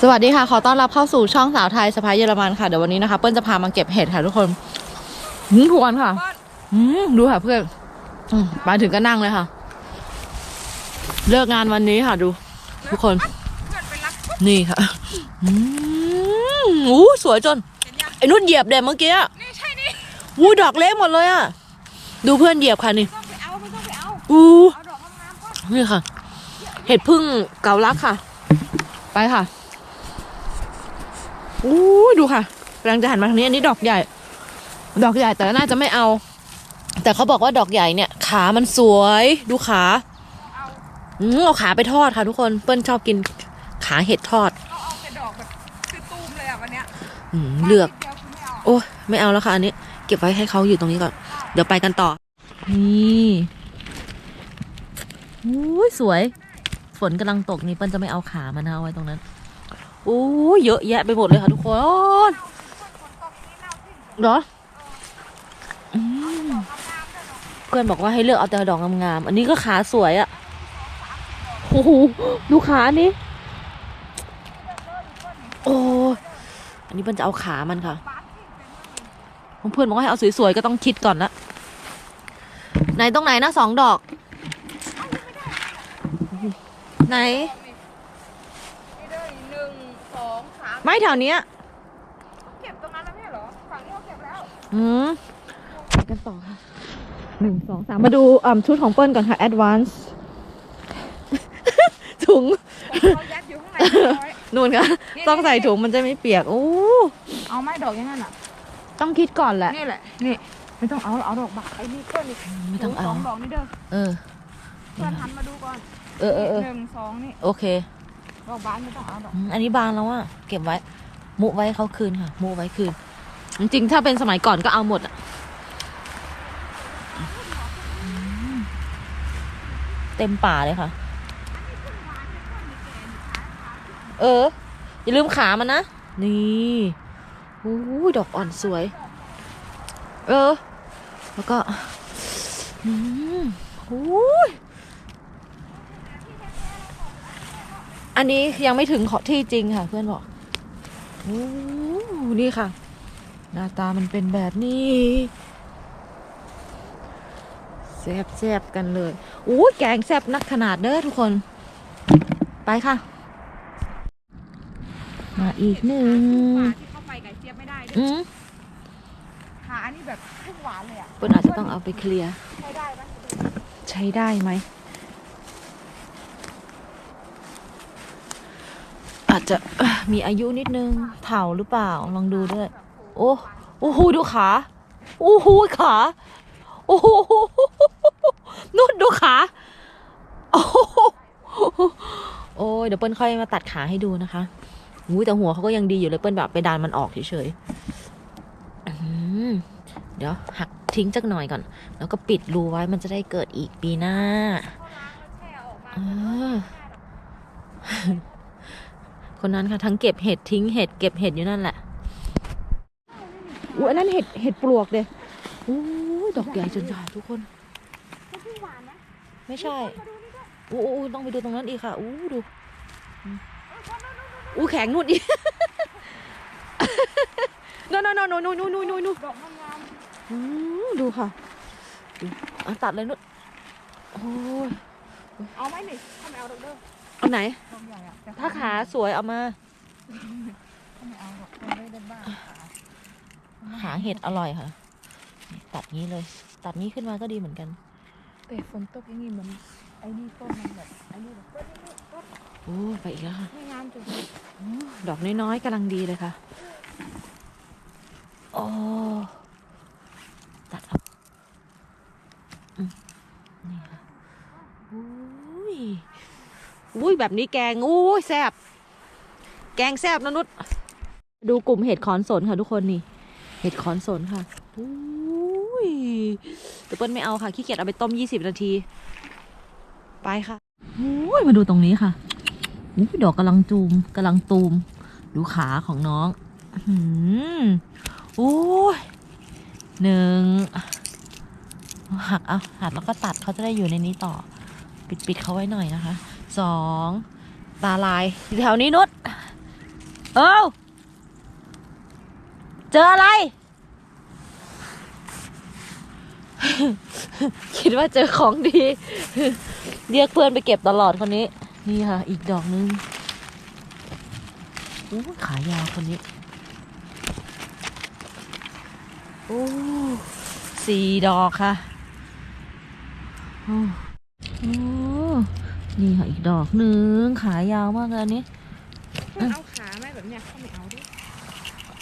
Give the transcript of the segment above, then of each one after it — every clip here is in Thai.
สวัสดีค่ะ ขอต้อนรับเข้าสู่ช่องสาวไทยสะพายเยอรมันค่ะ เดี๋ยววันนี้นะคะ เปิ้ลจะพามาเก็บเห็ดค่ะทุกคนหืมทวนค่ะหืมดูค่ะเพื่อนอืมมาถึงก็นั่งเลยค่ะ เลิกงานวันนี้ค่ะดู ทุกคน นี่ค่ะอืมอู้สวยจน ไอ้นุ่นเหยียบเด็เมื่อกี้อะนี่ใช่นี่อู้ดอกเล็กหมดเลยอะ ดูเพื่อนเหยียบค่ะนี่ต้องไปเอาไม่ต้องไปเอาอู้เอาดอกงามๆก่อนนี่ค่ะ เห็ดพึ่งเกาลักค่ะ ไปค่ะ อู้ดูค่ะกำลังจะหันมาทางนี้อันนี้ดอกใหญ่ ดอกใหญ่แต่น่าจะไม่เอา แต่เขาบอกว่าดอกใหญ่เนี่ย ขามันสวยดูขาเอาอืมเอาขาไปทอดค่ะทุกคนเปิ้ลชอบกินขาเห็ดทอดเอาเอาแต่ดอกแบบคือตูมเลยอะวันเนี้ยอืมเลือกนิดดียวคือไม่เอาโอ้ยไม่เอาแล้วค่ะอันนี้ เก็บไว้ให้เขาอยู่ตรงนี้ก่อน เดี๋ยวไปกันต่อ นี่อุ้ยสวย ฝนกำลังตกนี่เปิ้ลจะไม่เอาขามันนะเอาไว้ตรงนั้นโอ้ยเยอะแยะไปหมดเลยค่ะทุกคนเน่าทิ้งเหรอเพื่อนบอกว่าให้เลือกเอาแต่ดอกงามๆ อันนี้ก็ขาสวยอะโอ้โหดูขาอันนี้โอ้อันนี้เปิ้ลจะเอาขามันค่ะ เพื่อนบอกว่าให้เอาสวยๆ ก็ต้องคิดก่อนละไหนตรงไหนนะสองดอก ไหนเด้อหนึ่งสองสาม ไม่แถวเนี้ยเก็บตรงนั้นแล้วไม่ใช่เหรอ ฝั่งนี้เขาเก็บแล้ว อืมไปกันต่อค่ะหนึ่งสองสามมาดูอ่าชุดของเปิ้ลก่อนค่ะ advance ถุงเขายัดอยู่ข้างในเรียบร้อย นู่นค่ะ นี่ ต้องใส่ถุงมันจะไม่เปียกโอ้เอาไม้ดอกอยังงั้นอะ ต้องคิดก่อนแหละ นี่แหละ นี่ ไม่ต้องเอา เอาดอกบากไอ้นี่เพื่อนอีกไม่ต้องเอา สองดอกนี่เด้อ เออ เพื่อนหันมาดูก่อนเออเออเออ หนึ่งสองนี่ โอเค ดอกบานไม่ต้องเอาดอกอืมอันนี้บานแล้วอะเก็บไว้ มุไว้เขาคืนค่ะ มุไว้คืน จริงๆถ้าเป็นสมัยก่อนก็เอาหมดอะอืมเต็มป่าเลยค่ะ เออ อย่าลืมขามันนะ นี่โอ้ดอกอ่อนสวย เออ แล้วก็ อืมโอ้ย อันนี้ยังไม่ถึงขอที่จริงค่ะ เพื่อนบอกโอ้นี่ค่ะ หน้าตามันเป็นแบบนี้แซบแซบๆกันเลยโอ้ยแกงแซบนักขนาดเด้อทุกคน ไปค่ะ มาอีกหนึ่งหวานที่เข้าไปไก่เจี๊ยบไม่ได้ด้วยอืมขาอันนี้แบบทุกหวานเลยอะเปิ้ลอาจจะต้องเอาไปเคลียร์ ใช้ได้ไหมใช้ได้ไหม อาจจะมีอายุนิดนึงเถาหรือเปล่าลองดูด้วย โอ้โอ้โหดูขาโอ้โหขาโอ้โหนู่นดูขาโอ้โหโอ้ยเดี๋ยวเปิ้ลค่อยมาตัดขาให้ดูนะคะอุ้ยแต่หัวเขาก็ยังดีอยู่เลยเปิ้ลแบบไปดานมันออกเฉยๆเดี๋ยวหักทิ้งจักหน่อยก่อน แล้วก็ปิดรูไว้มันจะได้เกิดอีกปีหน้า คนนั้นค่ะทั้งเก็บเห็ดทิ้งเห็ดเก็บเห็ดอยู่นั่นแหละอุ้ยนั่นเห็ดเห็ดปลวกเลยอู้ดอกใหญ่จนใหญ่ทุกคน ไม่ใช่อู้ต้องไปดูตรงนั้นอีกค่ะอู้ดูอู้แข็งนู่นอีกโน่นโน่นโน่นโน่นโน่นโน่นดอกงามดูค่ะอันตัดเลยนู่นโอ้ยเอาไหมนี่ทำไมเอาดอกเด้อ เอาไหนดอกใหญ่อะแต่ถ้าขาสวยเอามาถ้าไม่เอาดอกมันไม่ได้บ้าขาหาเห็ดอร่อยค่ะนี่ตัดงี้เลย ตัดนี้ขึ้นมาก็ดีเหมือนกัน แต่ฝนตกอย่างงี้มันไอ้นี่ต้นมันแบบไอ้นี่แบบต้นนี้ต้นโอ้ไปอีกแล้วค่ะ ไม่งามจุดโอ้ดอกน้อยๆกำลังดีเลยค่ะ โอ้ตัดเอาอืมนี่ค่ะอุ้ย อุ้ยแบบนี้แกงอุ้ยแซบแกงแซบนะนุชดูกลุ่มเห็ดขอนสนค่ะทุกคนนี่ เห็ดขอนสนค่ะอุ้ยแต่เปิ้ลไม่เอาค่ะขี้เกียจเอาไปต้มยี่สิบนาที ไปค่ะอุ้ยมาดูตรงนี้ค่ะอุ๊ยดอกกำลังจูมกำลังตูม ดูขาของน้องอื้อหืมโอ้ยหนึ่งหักเอาหักแล้วก็ตัดเขาจะได้อยู่ในนี้ต่อ ปิดปิดเขาไว้หน่อยนะคะ สองตาลายอยู่แถวนี้นุชเอ้าเจออะไร คิดว่าเจอของดี เรียกเพื่อนไปเก็บตลอดคนนี้ นี่ค่ะ อีกดอกนึงอู้ขายาวคนนี้โอ้สี่ดอกค่ะอ้โอ้ นี่ค่ะอีกดอกหนึ่งขายาวมากเลยอันนี้เพื่อนเอาขาไหมแบบเนี้ยเขาไม่เอาดิ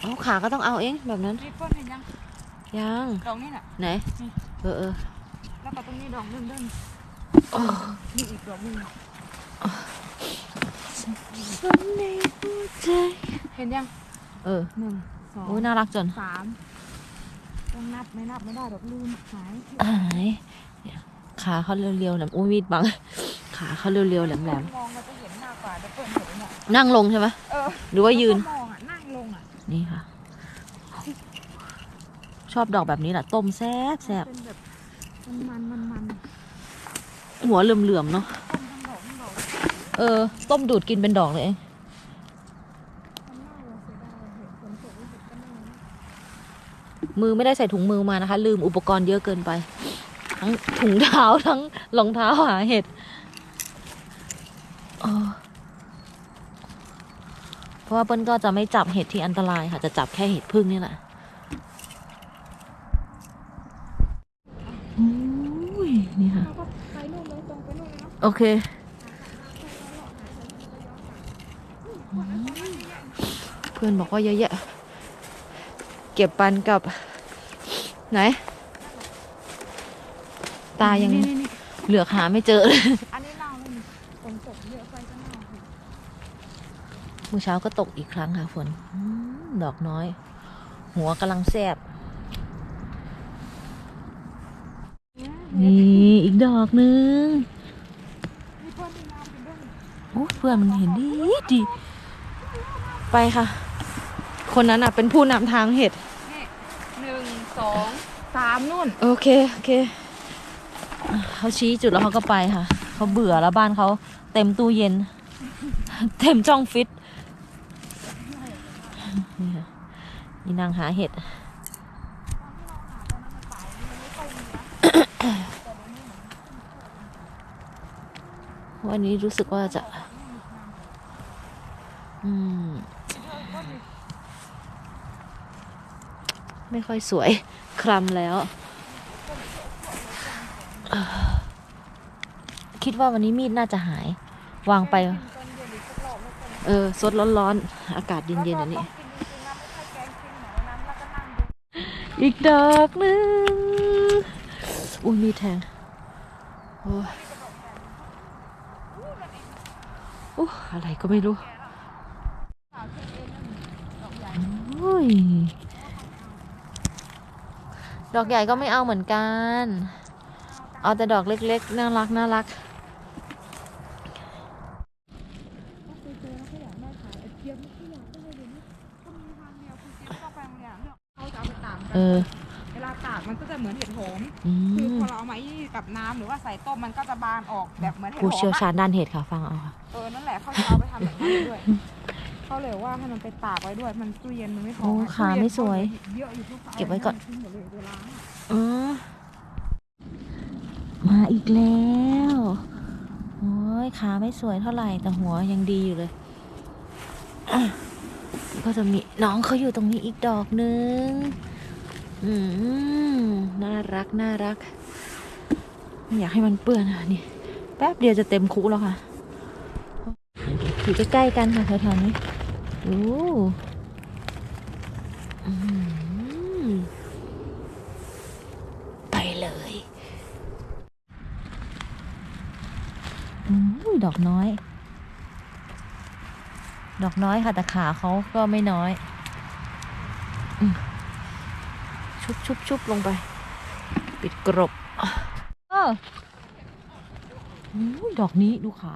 เอาขาก็ต้องเอาเองแบบนั้นนี่เพื่อนเห็นยังยังดอกนี้น่ะ ไหน นี่ เออเออแล้วก็ตรงนี้ดอกหนึงเด้นโอ้นี่อีกดอกหนึงฉันในหัวใจเห็นยังเออหนึ่งสองโอ้ยน่ารักจนสามต้องนับไม่นับไม่ได้ดอกลืมหาย หายเนี่ยขาเขาเรียวๆแหลมอุ้ยมีดบัง ขาเขาเรียวๆแหลมมองเราจะเห็นมากกว่าเดี๋ยวเปิดเห็นเนี่ยๆนั่งลงใช่ไหมเออหรือว่ายืน มองอะนั่งลงอะนี่ค่ะ ชอบดอกแบบนี้แหละต้มแซ่บแซ่บเป็นแบบมันมันมันมันหัวเหลื่อมๆเนาะต้มทั้งดอกทั้งดอกเออ ต้มดูดกินเป็นดอกเลยเองมันน่าเราเสียดายเห็นฝนตกรู้สึกก็น่านะมือไม่ได้ใส่ถุงมือมานะคะ ลืมอุปกรณ์เยอะเกินไป ทั้งถุงเท้าทั้งรองเท้าหาเห็ด เออเพราะว่าเปิ้ลก็จะไม่จับเห็ดที่อันตรายค่ะ จะจับแค่เห็ดพึ่งนี่แหละโอ้ยนี่ค่ะเราก็ไปนู่นเลยตรงไปนู่นเลยเนาะโอเค เพื่อนบอกว่าเยอะแยะ เก็บปันกับ ไหน ตายังนี่นี่นี่เหลือกหาไม่เจอเลย กเยอะไปก็เน่าอีกเมื่อเช้าก็ตกอีกครั้งค่ะฝนอืมดอกน้อย หัวกำลังแซบนี่อีกดอกนึงมีเพื่อนที่งามเป็นเรื่องโอ้เพื่อนมันเห็นดีดีไปค่ะ คนนั้นอะเป็นผู้นำทางเห็ดนี่หนึ่งสองสามนู่น โอเค โอเคอะเขาชี้จุดแล้วเขาก็ไปค่ะ เขาเบื่อแล้วบ้านเขาเต็มตู้เย็น เต็มจ้องฟิตนี่ค่ะนี่นางหาเห็ดวันนี้รู้สึกว่าจะ อืม ไม่ค่อยสวย คลำแล้วอ คิดว่าวันนี้มีดน่าจะหาย วางไป เออสดร้อนๆ อากาศเย็นๆอันนี้อีกดอกหนึงอุ้ยมีแทงโอ้ยอู้อะไรก็ไม่รู้ดอกใหญ่โอ้ยดอกใหญ่ก็ไม่เอาเหมือนกัน เอาแต่ดอกเล็กๆ น่ารักน่ารัก ก็เคยเจอแล้วก็อยากได้ขายไอ้ เจี๊ยบนี่ก็อยากได้เลยเดี๋ยวนี้ก็มีทางเดียวคือเจี๊ยบก็ไปโรงเรียนเนี่ยเขาจะเอาไปตากเออ เวลาตากมันก็จะเหมือนเห็ดโหมอืคือมพอเราเอามายี่กับน้ำหรือว่าใส่ต้มมันก็จะบานออกแบบเหมือนเห็ดผู้โหเชี่ยวมชาอะญด้านเห็ดค่ะ ฟังเอาค่ะ เออนั่นแหละเขาจะเอาไปทำแบบนั้นด้วยเขาเลยว่าให้มันไปตากไว้ด้วย มันตู้เย็นมันไม่พอโอ้ไงขาตู้เย็นไม่สวยเยอะอยู่ทุกฝาเก็บไว้ก่อนทิ้งหมดเลยเวลาออมาอีกแล้ว โอ้ยขาไม่สวยเท่าไหร่แต่หัวยังดีอยู่เลยอะ ก็จะมีน้องเขาอยู่ตรงนี้อีกดอกนึง อืม น่ารักน่ารัก ไม่อยากให้มันเปื้อนอะนี่ แป๊บเดียวจะเต็มคุกแล้วค่ะ อยู่ใกล้ๆกันค่ะแถวๆนี้โอ้ไปเลยดอกน้อย ดอกน้อยค่ะแต่ขาเขาก็ไม่น้อยอชุบชุบชุบลงไป ปิดกรบเออดอกนี้ดูขา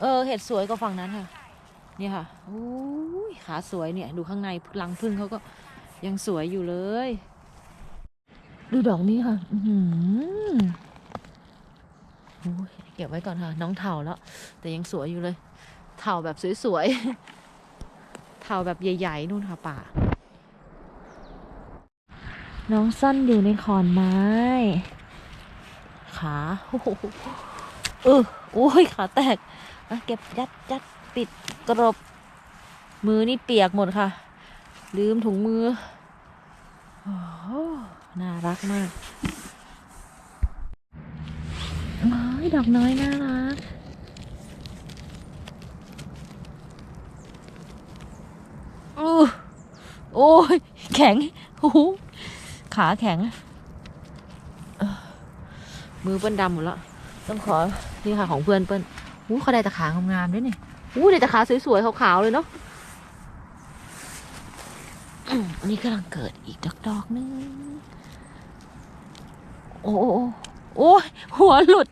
เออ เห็ดสวยกว่าฝั่งนั้นค่ะนี่ค่ะโอ้ยขาสวยเนี่ย ดูข้างในรังพึ่งเขาก็ยังสวยอยู่เลย ดูดอกนี้ค่ะ อือหือโอ้ย เก็บไว้ก่อนค่ะ น้องเถาแล้ว แต่ยังสวยอยู่เลย เถาแบบสวยๆ เถาแบบใหญ่ๆนู่นค่ะป่า น้องซ่อนอยู่ในขอนไม้ ขาโอ้โหเออโอ้ยขาแตกอะเก็บยัดยัดปิดกรบ มือนี่เปียกหมดค่ะ ลืมถุงมือ โอ้น่ารักมาก ยดอกน้อยน่ารักอู้โอ้ยแข็งโอ้ขาแข็ง มือเปิ้ลดำหมดแล้ว ต้องขอนี่ค่ะของเพื่อนเปิ้ลอู้เขาได้แต่ขางามๆด้วยนี่อู้ได้แต่ขาสวยๆขาวๆเลยเนาะอันนี้กำลังเกิดอีกดอกๆนึง โอ้โอ้หัวหลุด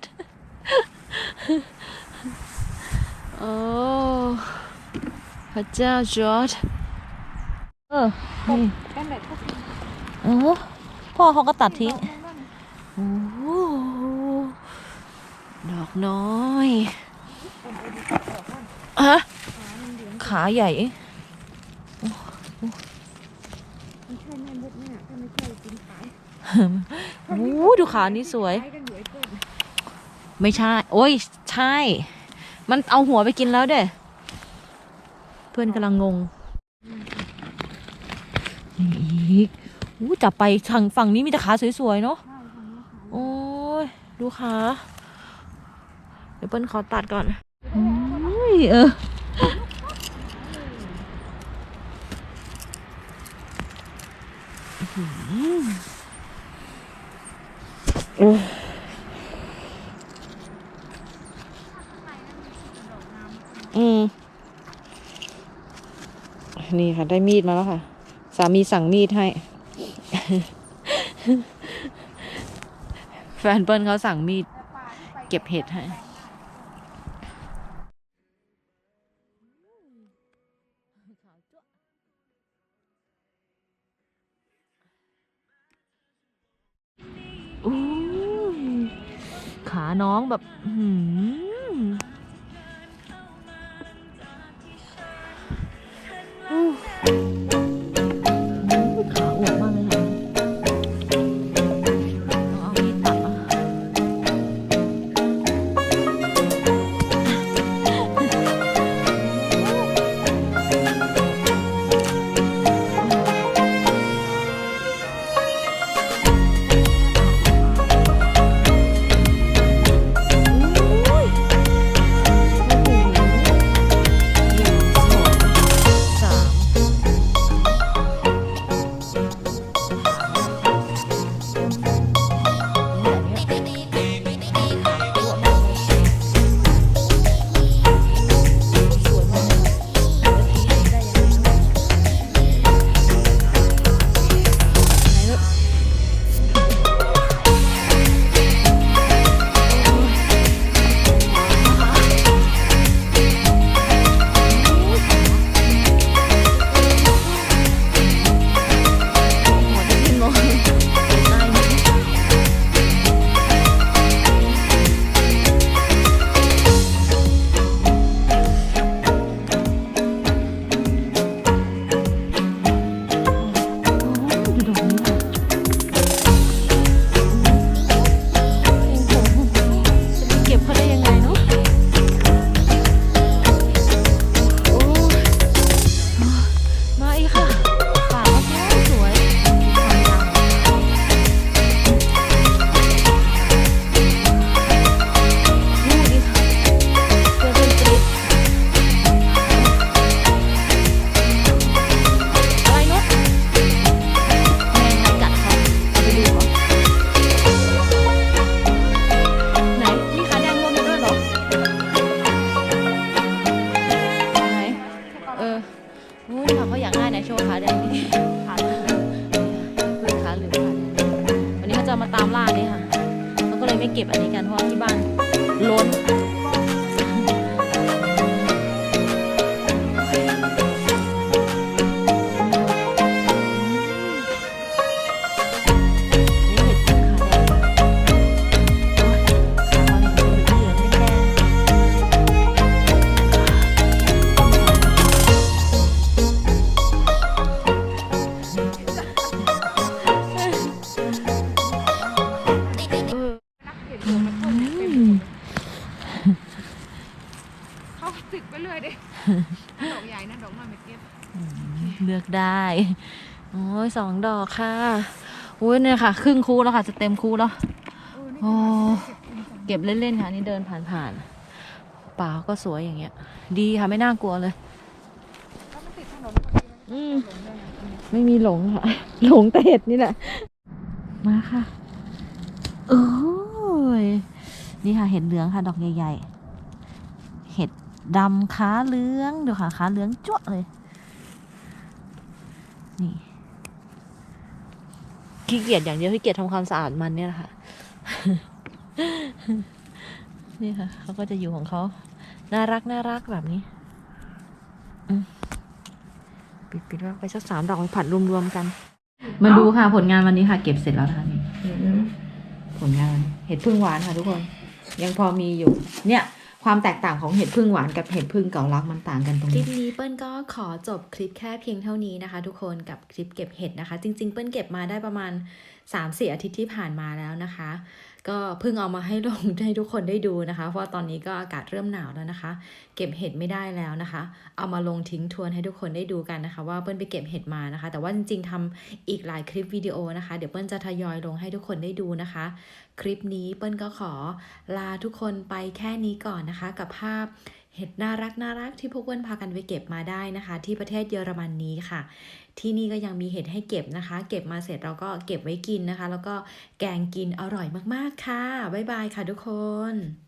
โอ้พระเจ้าจอร์ดเออนี่แอนไหนก็กินเออพ่อเขาก็ตัดทิ้งโอ้โหดอกน้อยฮะขาใหญ่โอ้ดูขานี้สวย ไม่ใช่ โอ้ยใช่ มันเอาหัวไปกินแล้วเด้เพื่อนกำลังงงนี่อีกอู้จับไปทางฝั่งนี้มีแต่ขาสวยๆเนาะโอ้ยดูขาเดี๋ยวเปิ้ลขอตัดก่อนโอ้ยเอออืม นี่ค่ะ ได้มีดมาแล้วค่ะ สามีสั่งมีดให้ แฟนเปิ้ลเขาสั่งมีด เก็บเห็ดให้ขาน้องแบบหือ อู้ โอ้ยสองดอกค่ะอุ้ยเนี่ยค่ะ ครึ่งคูแล้วค่ะจะเต็มคูแล้วเออนี่โอ้เก็บเล่นๆค่ะนี่เดินผ่านๆป่าก็สวยอย่างเงี้ย ดีค่ะไม่น่ากลัวเลยอืมไม่มีหลงค่ะ หลงแต่เห็ดนี่แหละ มาค่ะโอ้ยนี่ค่ะเห็ดเหลืองค่ะดอกใหญ่ๆ เห็ดดำขาเหลืองดี๋ยวค่ะขาเหลืองจ้วเลย นี่ขี้เกียจอย่างเดียวขี้เกียจทำความสะอาดมันเนี่ยแหละค่ะ นี่ค่ะเขาก็จะอยู่ของเขาน่ารักน่ารักแบบนี้อืมปิดปิดไว้ไปสักสามดอกไปผัดรวมๆกัน มาดูค่ะผลงานวันนี้ค่ะ เก็บเสร็จแล้วนะคะนี่ผลงานเห็ดพึ่งหวานค่ะทุกคน ยังพอมีอยู่ เนี่ย ความแตกต่างของเห็ดพึ่งหวานกับเห็ดพึ่งเก่ารักมันต่างกันตรงคลินี้ ปนี้เปิ้ลก็ขอจบคลิปแค่เพียงเท่านี้นะคะ ทุกคนกับคลิปเก็บเห็ดนะคะ จริง ๆ เปิ้ลเก็บมาได้ประมาณ3-4อาทิตย์ที่ผ่านมาแล้วนะคะ ก็เพิ่งเอามาให้ลงให้ทุกคนได้ดูนะคะ เพราะตอนนี้ก็อากาศเริ่มหนาวแล้วนะคะ เก็บเห็ดไม่ได้แล้วนะคะ เอามาลงทิ้งทวนให้ทุกคนได้ดูกันนะคะ ว่าเปิ้ลไปเก็บเห็ดมานะคะ แต่ว่าจริงๆทำอีกหลายคลิปวิดีโอนะคะ เดี๋ยวเปิ้ลจะทยอยลงให้ทุกคนได้ดูนะคะ คลิปนี้เปิ้ลก็ขอลาทุกคนไปแค่นี้ก่อนนะคะ กับภาพเห็ดน่ารักน่ารักที่พวกเพื่อนพากันไปเก็บมาได้นะคะ ที่ประเทศเยอรมนนีค่ะ ที่นี่ก็ยังมีเห็ดให้เก็บนะคะ เก็บมาเสร็จเราก็เก็บไว้กินนะคะ แล้วก็แกงกินอร่อยมากๆค่ะบ๊ายบายค่ะทุกคน